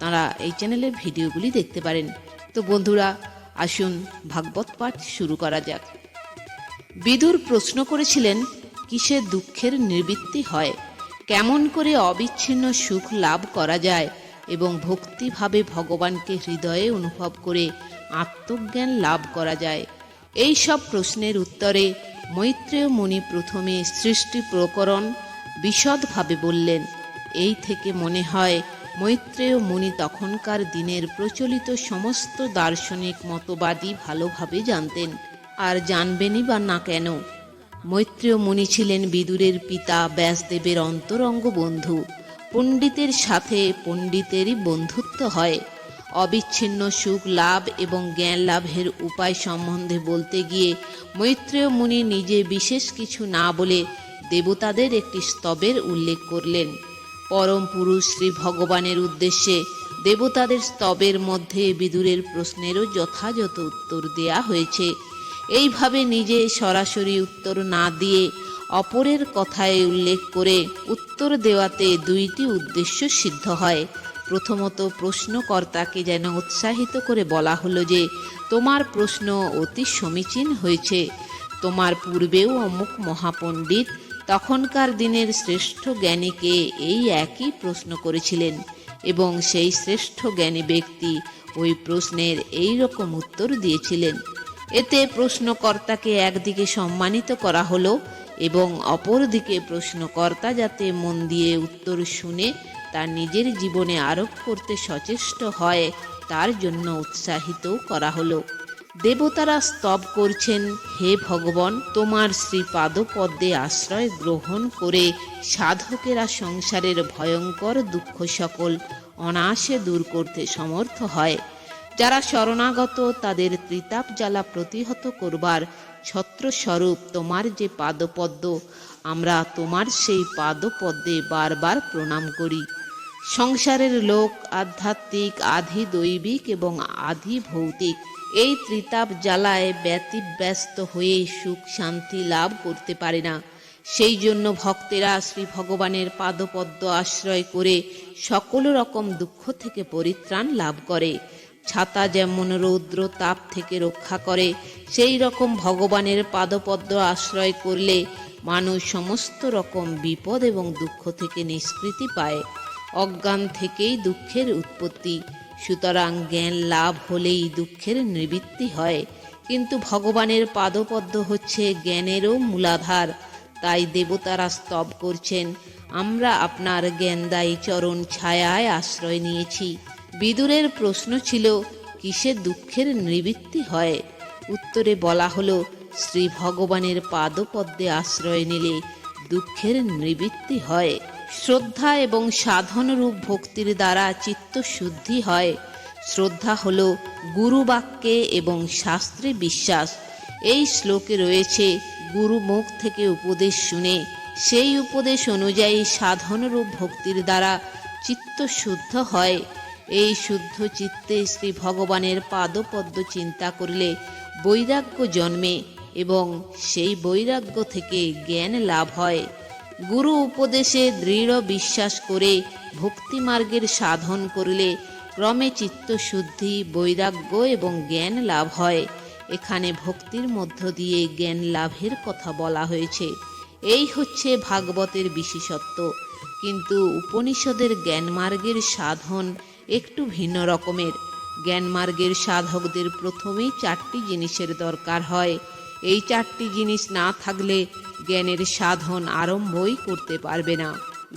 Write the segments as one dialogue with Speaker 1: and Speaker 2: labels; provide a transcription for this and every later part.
Speaker 1: তারা এই চ্যানেলের ভিডিওগুলি দেখতে পারেন। তো বন্ধুরা, আসুন ভাগবত পাঠ শুরু করা যাক। বিদুর প্রশ্ন করেছিলেন, কিসে দুঃখের নিবৃত্তি হয়? কেমন করে অবিচ্ছিন্ন সুখ লাভ করা যায় এবং ভক্তিভাবে ভগবানকে হৃদয়ে অনুভব করে আত্মজ্ঞান লাভ করা যায়? এই সব প্রশ্নের উত্তরে মৈত্রেয় মুনি প্রথমে সৃষ্টি প্রকরণ বিশদভাবে বললেন, এই থেকে মনে হয় মৈত্রেয় মুনি তখনকার দিনের প্রচলিত সমস্ত দার্শনিক মতবাদী ভালোভাবে জানতেন। আর জানবেনই বা না কেন? মৈত্রেয় মুনি ছিলেন বিদুরের পিতা ব্যাসদেবের অন্তরঙ্গ বন্ধু। পণ্ডিতের সাথে পণ্ডিতেরই বন্ধুত্ব হয়। অবিচ্ছিন্ন সুখ লাভ এবং জ্ঞান লাভের উপায় সম্বন্ধে বলতে গিয়ে মৈত্রেয় মুনি নিজে বিশেষ কিছু না বলে দেবতাদের একটি স্তবের উল্লেখ করলেন। পরম পুরুষ শ্রী ভগবানের উদ্দেশ্যে দেবতাদের স্তবের মধ্যে বিদুরের প্রশ্নেরও যথাযথ উত্তর দেয়া হয়েছে। এইভাবে নিজে সরাসরি উত্তর না দিয়ে অপরের কথায় উল্লেখ করে উত্তর দেওয়াতে দুইটি উদ্দেশ্য সিদ্ধ হয়। প্রথমত প্রশ্নকর্তাকে যেন উৎসাহিত করে বলা হলো যে, তোমার প্রশ্ন অতি সমীচীন হয়েছে। তোমার পূর্বেও অমুক মহাপণ্ডিত তখনকার দিনের শ্রেষ্ঠ জ্ঞানীকে এই একই প্রশ্ন করেছিলেন, এবং সেই শ্রেষ্ঠ জ্ঞানী ব্যক্তি ওই প্রশ্নের এই রকম উত্তর দিয়েছিলেন। এতে প্রশ্নকর্তাকে একদিকে সম্মানিত করা হলো, এবং অপরদিকে প্রশ্নকর্তা যাতে মন দিয়ে উত্তর শুনে তার নিজের জীবনে আরোপ করতে সচেষ্ট হয়, তার জন্য উৎসাহিত করা হলো। দেবতারা স্তব করছেন, হে ভগবান, তোমার শ্রী পাদপদ্মে আশ্রয় গ্রহণ করে সাধকেরা সংসারের ভয়ঙ্কর দুঃখ সকল অনায়াসে দূর করতে সমর্থ হয়। যারা শরণাগত, তাদের ত্রিতাপ জ্বালা প্রতিহত করবার ছত্রস্বরূপ তোমার যে পাদপদ্ম, আমরা তোমার সেই পাদপদ্মে বারবার প্রণাম করি। সংসারের লোক, আধ্যাত্মিক আধি দৈবিক এবং আধি ভৌতিক এই ত্রিতাপ জ্বালায় ব্যতিব্যস্ত হয়ে সুখ শান্তি লাভ করতে পারে না। সেই জন্য ভক্তেরা শ্রী ভগবানের পাদপদ্ম আশ্রয় করে সকল রকম দুঃখ থেকে পরিত্রাণ লাভ করে। ছাতা যেমন রৌদ্র তাপ থেকে রক্ষা করে, সেই রকম ভগবানের পাদপদ্ম আশ্রয় করলে মানুষ সমস্ত রকম বিপদ এবং দুঃখ থেকে নিষ্কৃতি পায়। অজ্ঞান থেকেই দুঃখের উৎপত্তি। সুতরাং জ্ঞান লাভ হলেই দুঃখের নিবৃত্তি হয়। কিন্তু ভগবানের পাদপদ্ম হচ্ছে জ্ঞানেরও মূলাধার। তাই দেবতারা স্তব করছেন, আমরা আপনার জ্ঞানদায়ী চরণ ছায়ায় আশ্রয় নিয়েছি। বিদুরের প্রশ্ন ছিল, কিসে দুঃখের নিবৃত্তি হয়? উত্তরে বলা হলো শ্রী ভগবানের পাদপদ্মে আশ্রয় নিলে দুঃখের নিবৃত্তি হয়। শ্রদ্ধা এবং সাধনরূপ ভক্তির দ্বারা চিত্ত শুদ্ধি হয়। শ্রদ্ধা হল গুরু বাক্যে এবং শাস্ত্রে বিশ্বাস। এই শ্লোকে রয়েছে, গুরু মুখ থেকে উপদেশ শুনে। সেই উপদেশ অনুযায়ী সাধনরূপ ভক্তির দ্বারা চিত্ত শুদ্ধ হয়। এই শুদ্ধ চিত্তে শ্রী ভগবানের পাদপদ্ম চিন্তা করলে বৈরাগ্য জন্মে এবং সেই বৈরাগ্য থেকে জ্ঞান লাভ হয়। গুরু উপদেশে দৃঢ় বিশ্বাস করে ভক্তিমার্গের সাধন করলে ক্রমে চিত্তশুদ্ধি, বৈরাগ্য এবং জ্ঞান লাভ হয়। এখানে ভক্তির মধ্য দিয়ে জ্ঞান লাভের কথা বলা হয়েছে। এই হচ্ছে ভাগবতের বিশেষত্ব। কিন্তু উপনিষদের জ্ঞানমার্গের সাধন একটু ভিন্ন রকমের। জ্ঞানমার্গের সাধকদের প্রথমেই চারটি জিনিসের দরকার হয়। এই চারটি জিনিস না থাকলে জ্ঞানের সাধন আরম্ভই করতে পারবে না।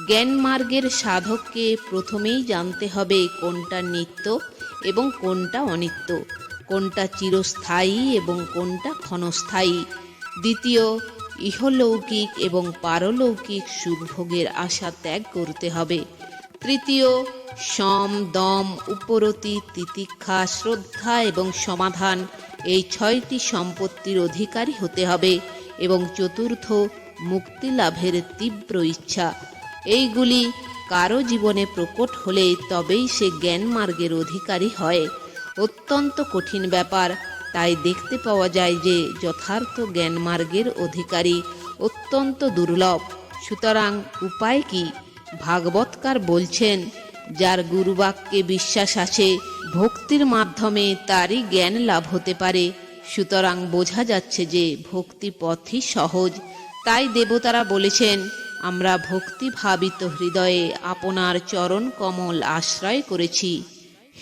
Speaker 1: জ্ঞান মার্গের সাধককে প্রথমেই জানতে হবে কোনটা নিত্য এবং কোনটা অনিত্য, কোনটা চিরস্থায়ী এবং কোনটা ক্ষণস্থায়ী। দ্বিতীয়, ইহলৌকিক এবং পারলৌকিক সুখভোগের আশা ত্যাগ করতে হবে। তৃতীয়, সম, দম, উপরতি, তিতিক্ষা, শ্রদ্ধা এবং সমাধান, এই ছয়টি সম্পত্তির অধিকারী হতে হবে। এবং চতুর্থ মুক্তি লাভের তীব্র ইচ্ছা। এইগুলি কারও জীবনে প্রকট হলে তবেই সে জ্ঞান মার্গের অধিকারী হয়। অত্যন্ত কঠিন ব্যাপার। তাই দেখতে পাওয়া যায় যে, যথার্থ জ্ঞান মার্গের অধিকারী অত্যন্ত দুর্লভ। সুতরাং উপায় কি? ভাগবতকার বলছেন, যার গুরুবাক্যে বিশ্বাস আছে ভক্তির মাধ্যমে তারই জ্ঞান লাভ হতে পারে। সুতরাং বোঝা যাচ্ছে যে ভক্তি পথই সহজ। তাই দেবতারা বলেছেন, আমরা ভক্তি ভাবিত হৃদয়ে আপনার চরণ কমল আশ্রয় করেছি।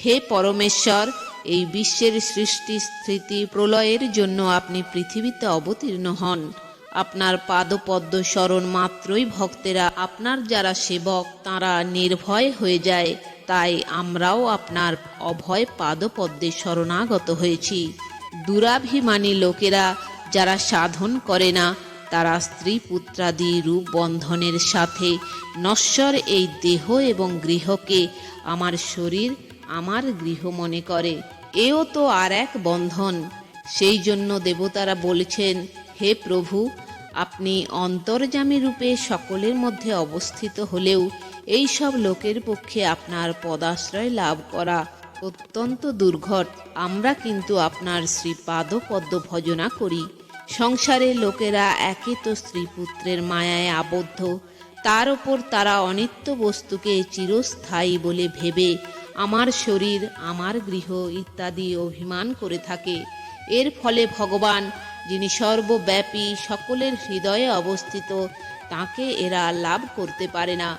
Speaker 1: হে পরমেশ্বর, এই বিশ্বের সৃষ্টি স্থিতি প্রলয়ের জন্য আপনি পৃথিবীতে অবতীর্ণ হন। আপনার পাদপদ্ম স্মরণ মাত্রই ভক্তেরা আপনার যারা সেবক, তারা নির্ভয় হয়ে যায়। তাই আমরাও আপনার অভয় পাদপদ্মে শরণাগত হয়েছি। দুরাভিমানী লোকেরা যারা সাধন করে না, তারা স্ত্রী পুত্রাদি রূপ বন্ধনের সাথে নশ্বর এই দেহ এবং গৃহকে আমার শরীর, আমার গৃহ মনে করে। এও তো আর এক বন্ধন। সেই জন্য দেবতারা বলেছেন, হে প্রভু, আপনি অন্তর্জামী রূপে সকলের মধ্যে অবস্থিত হলেও এই সব লোকের পক্ষে আপনার পদাশ্রয় লাভ করা অত্যন্ত দুর্ঘট। আমরা কিন্তু আপনার শ্রীপাদ পদ্ম ভজনা করি। সংসারে লোকেরা একে তো স্ত্রী পুত্রের মায়ায় আবদ্ধ। তার ওপর তারা অনিত্য বস্তুকে চিরস্থায়ী বলে ভেবে আমার শরীর, আমার গৃহ ইত্যাদি অভিমান করে থাকে। এর ফলে ভগবান, যিনি সর্বব্যাপী সকলের হৃদয়ে অবস্থিত, তাকে এরা লাভ করতে পারে না।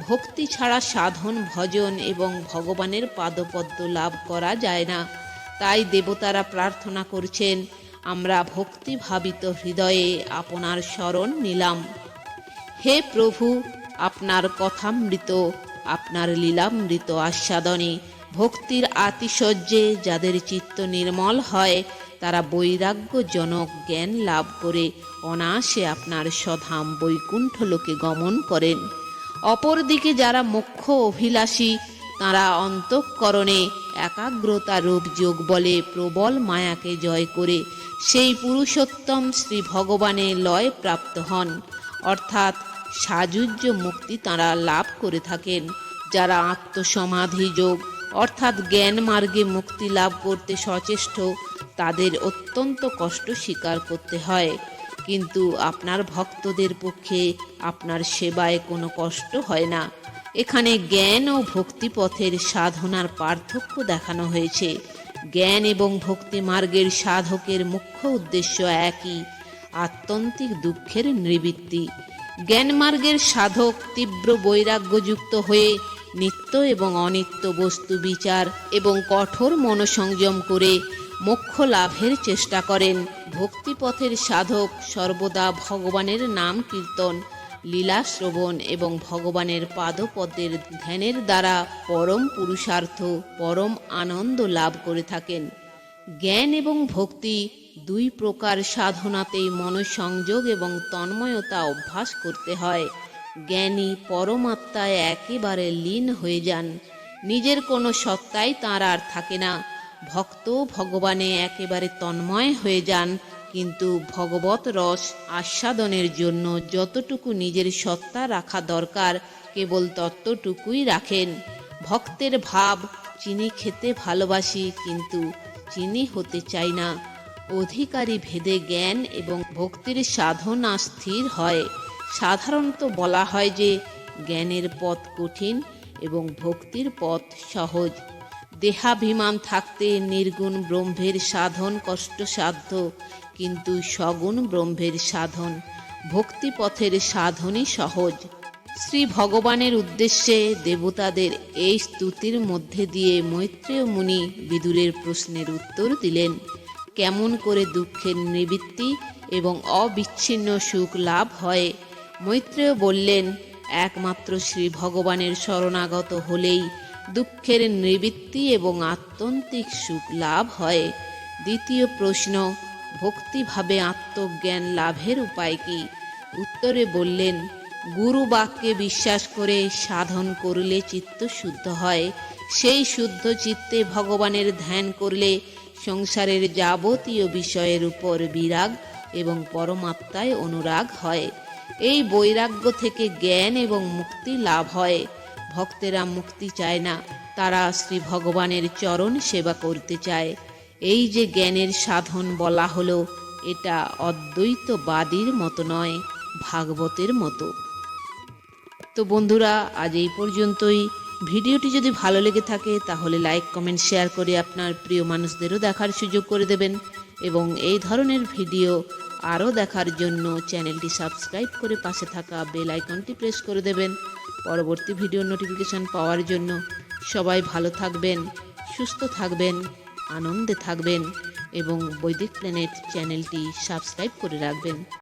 Speaker 1: ভক্তি ছাড়া সাধন, ভজন এবং ভগবানের পাদপদ্ম লাভ করা যায় না। তাই দেবতারা প্রার্থনা করছেন, আমরা ভক্তি ভাবিত হৃদয়ে আপনার শরণ নিলাম। হে প্রভু, আপনার কথামৃত, আপনার লীলামৃত আস্বাদনে, ভক্তির আতিশয্যে যাদের চিত্ত নির্মল হয়, তারা বৈরাগ্যজনক জ্ঞান লাভ করে, অনায়াসে আপনার স্বধাম বৈকুণ্ঠ লোকে গমন করেন। অপরদিকে যারা মুখ্য অভিলাষী, তারা অন্তঃকরণে একাগ্রতা রূপ যোগ বলে প্রবল মায়াকে জয় করে সেই পুরুষোত্তম শ্রী ভগবানে লয় প্রাপ্ত হন। অর্থাৎ সাজুজ্য মুক্তি তারা লাভ করে থাকেন। যারা আত্মসমাধি যোগ, অর্থাৎ জ্ঞান মার্গে মুক্তি লাভ করতে সচেষ্ট, তাদের অত্যন্ত কষ্ট স্বীকার করতে হয়। কিন্তু আপনার ভক্তদের পক্ষে আপনার সেবায় কোনো কষ্ট হয় না। এখানে জ্ঞান ও ভক্তি পথের সাধনার পার্থক্য দেখানো হয়েছে। জ্ঞান এবং ভক্তি মার্গের সাধকের মুখ্য উদ্দেশ্য একই আত্যন্তিক দুঃখের নিবৃত্তি। জ্ঞান মার্গের সাধক তীব্র বৈরাগ্যযুক্ত হয়ে নিত্য এবং অনিত্য বস্তু বিচার এবং কঠোর মনোসংযম করে মোক্ষ লাভের চেষ্টা করেন। ভক্তিপথের সাধক সর্বদা ভগবানের নাম কীর্তন, লীলা শ্রবণ এবং ভগবানের পাদপদ্মের ধ্যানের দ্বারা পরম পুরুষার্থ, পরম আনন্দ লাভ করে থাকেন। জ্ঞান এবং ভক্তি দুই প্রকার সাধনাতেই মনসংযোগ এবং তন্ময়তা অভ্যাস করতে হয়। জ্ঞানী পরমাত্মায় একেবারে লীন হয়ে যান। নিজের কোনো সত্তাই তাঁর আর থাকে না। ভক্ত ভগবানে একেবারে তন্ময় হয়ে যান, কিন্তু ভগবত রস আস্বাদনের জন্য যতটুকু নিজের সত্তা রাখা দরকার, কেবল ততটুকুই রাখেন। ভক্তের ভাব, চিনি খেতে ভালোবাসি, কিন্তু চিনি হতে চাই না। অধিকারী ভেদে জ্ঞান এবং ভক্তির সাধনা স্থির হয়। সাধারণত বলা হয় যে, জ্ঞানের পথ কঠিন এবং ভক্তির পথ সহজ। দেহাভিমান থাকতে নির্গুণ ব্রহ্মের সাধন কষ্টসাধ্য কিন্তু সগুণ ব্রহ্মের সাধন ভক্তিপথের সাধনই সহজ। শ্রী ভগবানের উদ্দেশ্যে দেবতাদের এই স্তুতির মধ্যে দিয়ে মৈত্রেয় মুনি বিদুরের প্রশ্নের উত্তর দিলেন, কেমন করে দুঃখের নিবৃত্তি এবং অবিচ্ছিন্ন সুখ লাভ হয়? মৈত্রেয় বললেন, একমাত্র শ্রী ভগবানের শরণাগত হলেই দুঃখের নিবৃত্তি এবং আত্যন্তিক সুখ লাভ হয়। দ্বিতীয় প্রশ্ন, ভক্তিভাবে আত্মজ্ঞান লাভের উপায় কি? উত্তরে বললেন, গুরু বাক্যে বিশ্বাস করে সাধন করলে চিত্ত শুদ্ধ হয়। সেই শুদ্ধ চিত্তে ভগবানের ধ্যান করলে সংসারের যাবতীয় বিষয়ের উপর বিরাগ এবং পরমাত্মায় অনুরাগ হয়। এই বৈরাগ্য থেকে জ্ঞান এবং মুক্তি লাভ হয়। ভক্তেরা মুক্তি চায় না। তারা শ্রী ভগবানের চরণ সেবা করতে চায়। এই যে জ্ঞানের সাধন বলা হলো, এটা অদ্বৈতবাদীর মতো নয়, ভাগবতের মতো। তো বন্ধুরা, আজ এই পর্যন্তই। ভিডিওটি যদি ভালো লেগে থাকে, তাহলে লাইক, কমেন্ট, শেয়ার করে আপনার প্রিয় মানুষদেরও দেখার সুযোগ করে দেবেন। এবং এই ধরনের ভিডিও আরও দেখার জন্য চ্যানেলটি সাবস্ক্রাইব করে পাশে থাকা বেল আইকনটি প্রেস করে দেবেন। পরবর্তী ভিডিও নোটিফিকেশান পাওয়ার জন্য সবাই ভালো থাকবেন, সুস্থ থাকবেন, আনন্দে থাকবেন এবং বৈদিক প্ল্যানেট চ্যানেলটি সাবস্ক্রাইব করে রাখবেন।